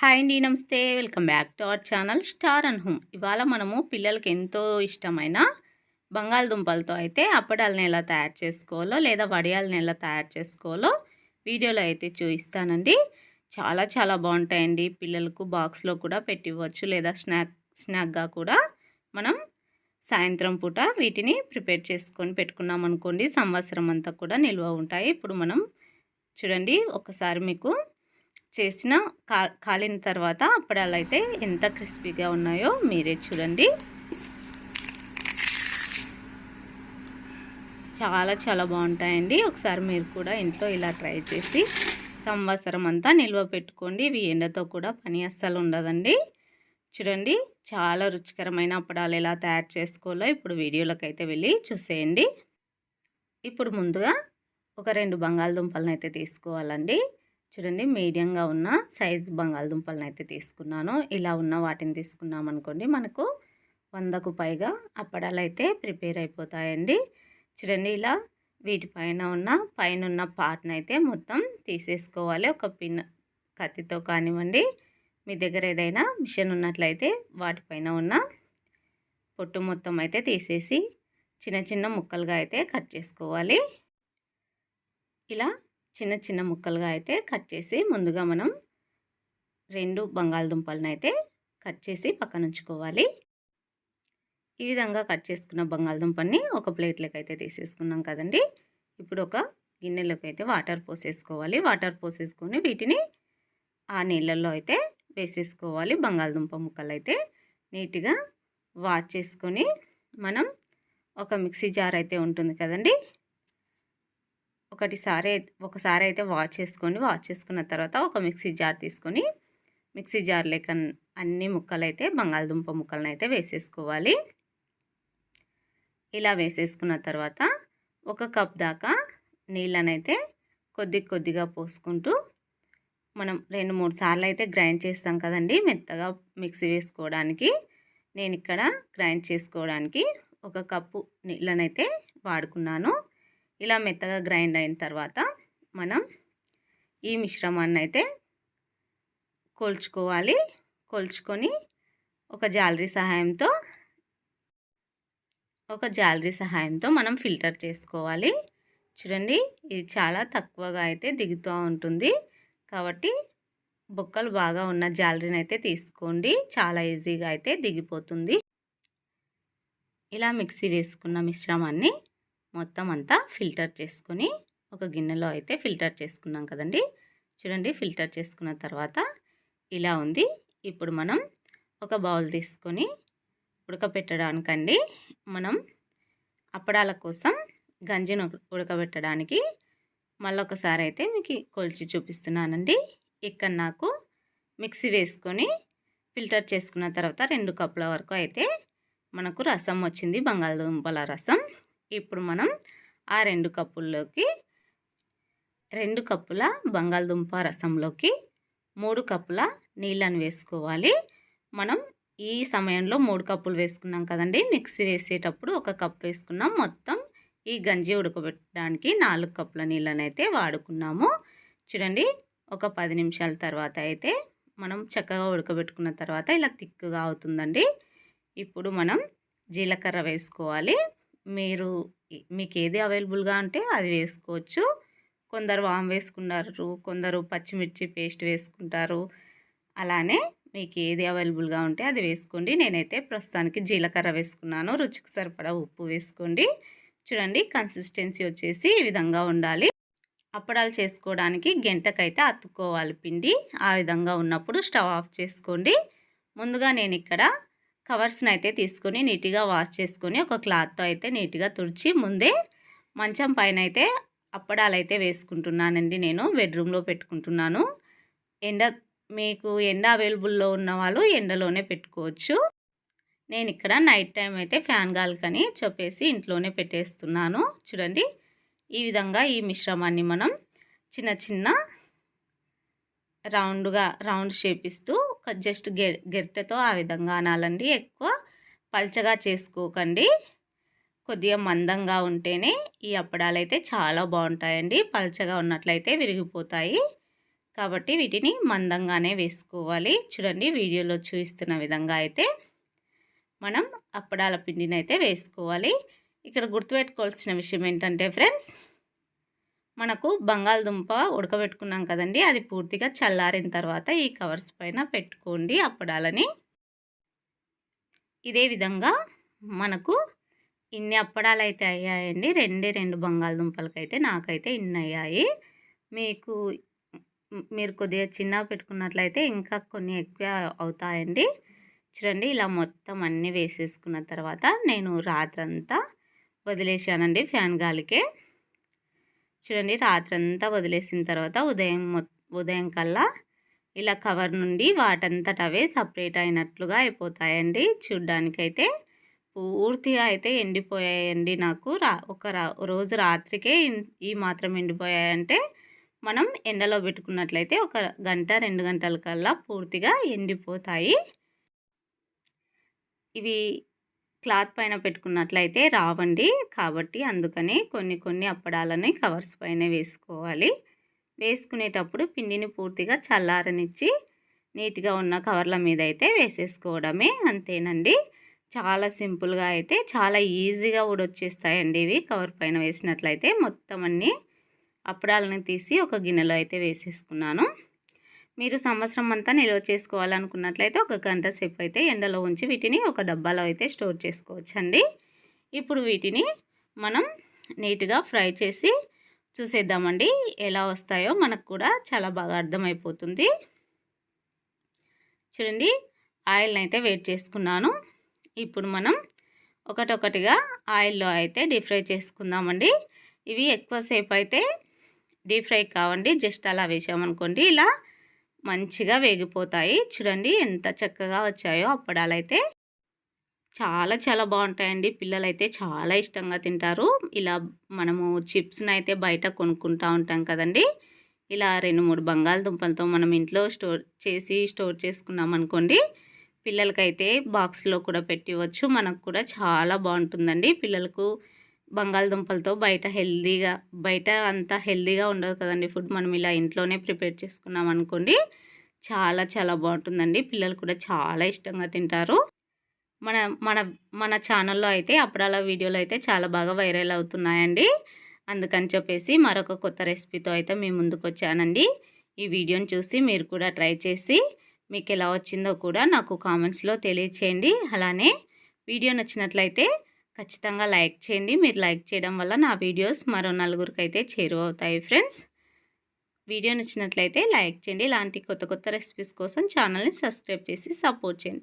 Hi అండి నమస్తే. Welcome back to our channel star and home. ఇవాళ మనము పిల్లలకి ఎంతో ఇష్టమైన బంగాళదుంపలతో అయితే అప్పడాలను ఎలా తయారు చేసుకోవాలో లేదా వడియాలను ఎలా తయారు చేసుకోవాలో వీడియోలో అయితే చూపిస్తానండి. చాలా చాలా బాగుంటాయండి. పిల్లలకు బాక్స్లో కూడా పెట్టివ్వచ్చు లేదా స్నాక్ స్నాక్గా కూడా మనం సాయంత్రం పూట వీటిని ప్రిపేర్ చేసుకొని పెట్టుకున్నాం అనుకోండి సంవత్సరం అంతా కూడా నిల్వ ఉంటాయి. ఇప్పుడు మనం చూడండి ఒకసారి మీకు చేసిన కా కాలిన తర్వాత అప్పడాలు అయితే ఎంత క్రిస్పీగా ఉన్నాయో మీరే చూడండి. చాలా చాలా బాగుంటాయండి. ఒకసారి మీరు కూడా ఇంట్లో ఇలా ట్రై చేసి సంవత్సరం అంతా నిల్వ పెట్టుకోండి. ఇవి ఎండతో కూడా పని అస్సలు ఉండదండి. చూడండి చాలా రుచికరమైన అప్పడాలు ఎలా తయారు చేసుకోవాలో ఇప్పుడు వీడియోలకైతే అయితే వెళ్ళి చూసేయండి. ఇప్పుడు ముందుగా ఒక రెండు బంగాళదుంపలను అయితే తీసుకోవాలండి. చూడండి మీడియంగా ఉన్న సైజు బంగాళదుంపలను అయితే తీసుకున్నాను. ఇలా ఉన్న వాటిని తీసుకున్నాం అనుకోండి మనకు వందకు పైగా అప్పడాలు అయితే ప్రిపేర్ అయిపోతాయండి. చూడండి ఇలా వీటిపైన ఉన్న పైన ఉన్న పార్ట్ని అయితే మొత్తం తీసేసుకోవాలి. ఒక పిన్ కత్తితో కానివ్వండి మీ దగ్గర ఏదైనా మిషన్ ఉన్నట్లయితే వాటిపైన ఉన్న పొట్టు మొత్తం అయితే తీసేసి చిన్న చిన్న ముక్కలుగా అయితే కట్ చేసుకోవాలి. ఇలా చిన్న చిన్న ముక్కలుగా అయితే కట్ చేసి ముందుగా మనం రెండు బంగాళదుంపలను అయితే కట్ చేసి పక్కన ఉంచుకోవాలి ఈ విధంగా కట్ చేసుకున్న బంగాళదుంపని ఒక ప్లేట్లోకి అయితే తీసేసుకున్నాం కదండి. ఇప్పుడు ఒక గిన్నెలోకి అయితే వాటర్ పోసేసుకోవాలి. వాటర్ పోసేసుకొని వీటిని ఆ నీళ్ళల్లో అయితే వేసేసుకోవాలి బంగాళదుంప ముక్కలు అయితే నీట్గా వాష్ చేసుకొని మనం ఒక మిక్సీ జార్ అయితే ఉంటుంది కదండి. ఒకటి ఒకటిసారి ఒకసారి అయితే వాష్ చేసుకోండి. వాష్ చేసుకున్న తర్వాత ఒక మిక్సీ జార్ తీసుకొని మిక్సీ జార్ లేక అన్ని ముక్కలైతే బంగాళదుంప ముక్కలను అయితే వేసేసుకోవాలి. ఇలా వేసేసుకున్న తర్వాత ఒక కప్ దాకా నీళ్ళనైతే కొద్ది కొద్దిగా పోసుకుంటూ మనం రెండు మూడు సార్లు అయితే గ్రైండ్ చేస్తాం కదండి మెత్తగా మిక్సీ వేసుకోవడానికి. నేను ఇక్కడ గ్రైండ్ చేసుకోవడానికి ఒక కప్పు నీళ్ళనైతే వాడుకున్నాను. ఇలా మెత్తగా గ్రైండ్ అయిన తర్వాత మనం ఈ మిశ్రమాన్ని అయితే కొల్చుకోవాలి. కొల్చుకొని ఒక జాలరీ సహాయంతో ఒక జాలరీ సహాయంతో మనం ఫిల్టర్ చేసుకోవాలి. చూడండి ఇది చాలా తక్కువగా అయితే దిగుతూ ఉంటుంది. కాబట్టి బొక్కలు బాగా ఉన్న జాలరీని అయితే తీసుకోండి. చాలా ఈజీగా అయితే దిగిపోతుంది. ఇలా మిక్సీ వేసుకున్న మిశ్రమాన్ని మొత్తం అంతా ఫిల్టర్ చేసుకొని ఒక గిన్నెలో అయితే ఫిల్టర్ చేసుకున్నాం కదండి. చూడండి ఫిల్టర్ చేసుకున్న తర్వాత ఇలా ఉంది. ఇప్పుడు మనం ఒక బౌల్ తీసుకొని ఉడకపెట్టడానికండి మనం అప్పడాల కోసం గంజిని ఉడకబెట్టడానికి మళ్ళొకసారి అయితే మీకు కొలిచి చూపిస్తున్నానండి. ఇక్కడ నాకు మిక్సీ వేసుకొని ఫిల్టర్ చేసుకున్న తర్వాత రెండు కప్పుల వరకు అయితే మనకు రసం వచ్చింది బంగాళదుంపల రసం. ఇప్పుడు మనం ఆ రెండు కప్పుల్లోకి రెండు కప్పుల బంగాళదుంప రసంలోకి మూడు కప్పుల నీళ్ళని వేసుకోవాలి. మనం ఈ సమయంలో మూడు కప్పులు వేసుకున్నాం కదండి. మిక్సీ వేసేటప్పుడు ఒక కప్ వేసుకున్నాం. మొత్తం ఈ గంజి ఉడకబెట్టడానికి నాలుగు కప్పుల నీళ్ళని అయితే వాడుకున్నాము. చూడండి ఒక పది నిమిషాల తర్వాత అయితే మనం చక్కగా ఉడకబెట్టుకున్న తర్వాత ఇలా తిక్కుగా అవుతుందండి. ఇప్పుడు మనం జీలకర్ర వేసుకోవాలి. మీరు మీకు ఏది అవైలబుల్గా అంటే అది వేసుకోవచ్చు. కొందరు వామ్ వేసుకున్నారు కొందరు పచ్చిమిర్చి పేస్ట్ వేసుకుంటారు. అలానే మీకు ఏది అవైలబుల్గా ఉంటే అది వేసుకోండి. నేనైతే ప్రస్తుతానికి జీలకర్ర వేసుకున్నాను. రుచికి సరిపడా ఉప్పు వేసుకోండి. చూడండి కన్సిస్టెన్సీ వచ్చేసి ఈ విధంగా ఉండాలి. అప్పడాలు చేసుకోవడానికి గంటకైతే అతుక్కోవాలి పిండి. ఆ విధంగా ఉన్నప్పుడు స్టవ్ ఆఫ్ చేసుకోండి. ముందుగా నేను ఇక్కడ కవర్స్ని అయితే తీసుకొని నీట్గా వాష్ చేసుకొని ఒక క్లాత్తో అయితే నీట్గా తుడిచి ముందే మంచం పైన అయితే అప్పడాలు అయితే వేసుకుంటున్నానండి నేను. బెడ్రూమ్లో పెట్టుకుంటున్నాను. ఎండ మీకు ఎండ అవైలబుల్లో ఉన్న వాళ్ళు ఎండలోనే పెట్టుకోవచ్చు. నేను ఇక్కడ నైట్ టైం అయితే ఫ్యాన్ గాలికని చెప్పేసి ఇంట్లోనే పెట్టేస్తున్నాను. చూడండి ఈ విధంగా ఈ మిశ్రమాన్ని మనం చిన్న చిన్న రౌండ్గా రౌండ్ షేప్ ఇస్తూ జస్ట్ గె గెరిటెతో ఆ విధంగా అనాలండి. ఎక్కువ పల్చగా చేసుకోకండి. కొద్దిగా మందంగా ఉంటేనే ఈ అప్పడాలు అయితే చాలా బాగుంటాయండి. పల్చగా ఉన్నట్లయితే విరిగిపోతాయి. కాబట్టి వీటిని మందంగానే వేసుకోవాలి. చూడండి వీడియోలో చూపిస్తున్న విధంగా అయితే మనం అప్పడాల పిండిని అయితే వేసుకోవాలి. ఇక్కడ గుర్తుపెట్టుకోవాల్సిన విషయం ఏంటంటే ఫ్రెండ్స్ మనకు బంగాళదుంప ఉడకబెట్టుకున్నాం కదండి. అది పూర్తిగా చల్లారిన తర్వాత ఈ కవర్స్ పైన పెట్టుకోండి అప్పడాలని. ఇదే విధంగా మనకు ఇన్ని అప్పడాలు అయితే అయ్యాయండి. రెండే రెండు బంగాళదుంపలకైతే నాకైతే ఇన్ని అయ్యాయి. మీకు మీరు కొద్దిగా చిన్నగా పెట్టుకున్నట్లయితే ఇంకా కొన్ని ఎక్కువ అవుతాయండి. చూడండి ఇలా మొత్తం అన్నీ వేసేసుకున్న తర్వాత నేను రాత్రంతా వదిలేసానండి ఫ్యాన్ గాలికే. చూడండి రాత్రంతా వదిలేసిన తర్వాత ఉదయం ఉదయం కల్లా ఇలా కవర్ నుండి వాటంతట అవే సపరేట్ అయినట్లుగా అయిపోతాయండి. చూడ్డానికైతే పూర్తిగా అయితే ఎండిపోయాయండి నాకు. రా ఒక రోజు రాత్రికే ఈ మాత్రం ఎండిపోయాయంటే మనం ఎండలో పెట్టుకున్నట్లయితే ఒక గంట రెండు గంటల కల్లా పూర్తిగా ఎండిపోతాయి. ఇవి క్లాత్ పైన పెట్టుకున్నట్లయితే రావండి. కాబట్టి అందుకని కొన్ని కొన్ని అప్పడాలని కవర్స్ పైన వేసుకోవాలి. వేసుకునేటప్పుడు పిండిని పూర్తిగా చల్లారనిచ్చి నీట్గా ఉన్న కవర్ల మీద అయితే వేసేసుకోవడమే అంతేనండి. చాలా సింపుల్గా అయితే చాలా ఈజీగా ఊడొచ్చేస్తాయండి ఇవి. కవర్ పైన వేసినట్లయితే మొత్తం అన్నీ అప్పడాలను తీసి ఒక గిన్నెలో అయితే వేసేసుకున్నాను. మీరు సంవత్సరం అంతా నిల్వ చేసుకోవాలనుకున్నట్లయితే ఒక గంట సేపు అయితే ఎండలో ఉంచి వీటిని ఒక డబ్బాలో అయితే స్టోర్ చేసుకోవచ్చండి. ఇప్పుడు వీటిని మనం నీట్గా ఫ్రై చేసి చూసేద్దామండి. ఎలా వస్తాయో మనకు కూడా చాలా బాగా అర్థమైపోతుంది. చూడండి ఆయిల్ని అయితే వేట్ చేసుకున్నాను. ఇప్పుడు మనం ఒకటొకటిగా ఆయిల్లో అయితే డీప్ ఫ్రై చేసుకుందామండి. ఇవి ఎక్కువసేపు అయితే డీప్ ఫ్రై కావండి. జస్ట్ అలా వేసామనుకోండి ఇలా మంచిగా వేగిపోతాయి. చూడండి ఎంత చక్కగా వచ్చాయో అప్పడాలైతే. చాలా చాలా బాగుంటాయండి. పిల్లలైతే చాలా ఇష్టంగా తింటారు. ఇలా మనము చిప్స్ని అయితే బయట కొనుక్కుంటూ ఉంటాం కదండి. ఇలా రెండు మూడు బంగాళదుంపలతో మనం ఇంట్లో స్టోర్ చేసి స్టోర్ చేసుకున్నాం అనుకోండి పిల్లలకైతే బాక్స్లో కూడా పెట్టివచ్చు మనకు కూడా చాలా బాగుంటుందండి. పిల్లలకు బంగాళదుంపలతో బయట హెల్దీగా బయట అంత హెల్దీగా ఉండదు కదండి ఫుడ్. మనం ఇలా ఇంట్లోనే ప్రిపేర్ చేసుకున్నాం అనుకోండి చాలా చాలా బాగుంటుందండి. పిల్లలు కూడా చాలా ఇష్టంగా తింటారు. మన మన మన ఛానల్లో అయితే అప్పుడాల వీడియోలు అయితే చాలా బాగా వైరల్ అవుతున్నాయండి. అందుకని చెప్పేసి మరొక కొత్త రెసిపీతో అయితే మీ ముందుకు వచ్చానండి. ఈ వీడియోని చూసి మీరు కూడా ట్రై చేసి మీకు ఎలా వచ్చిందో కూడా నాకు కామెంట్స్లో తెలియచేయండి. అలానే వీడియో నచ్చినట్లయితే ఖచ్చితంగా లైక్ చేయండి. మీరు లైక్ చేయడం వల్ల నా వీడియోస్ మరో నలుగురికి అయితే చేరువవుతాయి ఫ్రెండ్స్. వీడియో నచ్చినట్లయితే లైక్ చేయండి. ఇలాంటి కొత్త కొత్త రెసిపీస్ కోసం ఛానల్ని సబ్స్క్రైబ్ చేసి సపోర్ట్ చేయండి.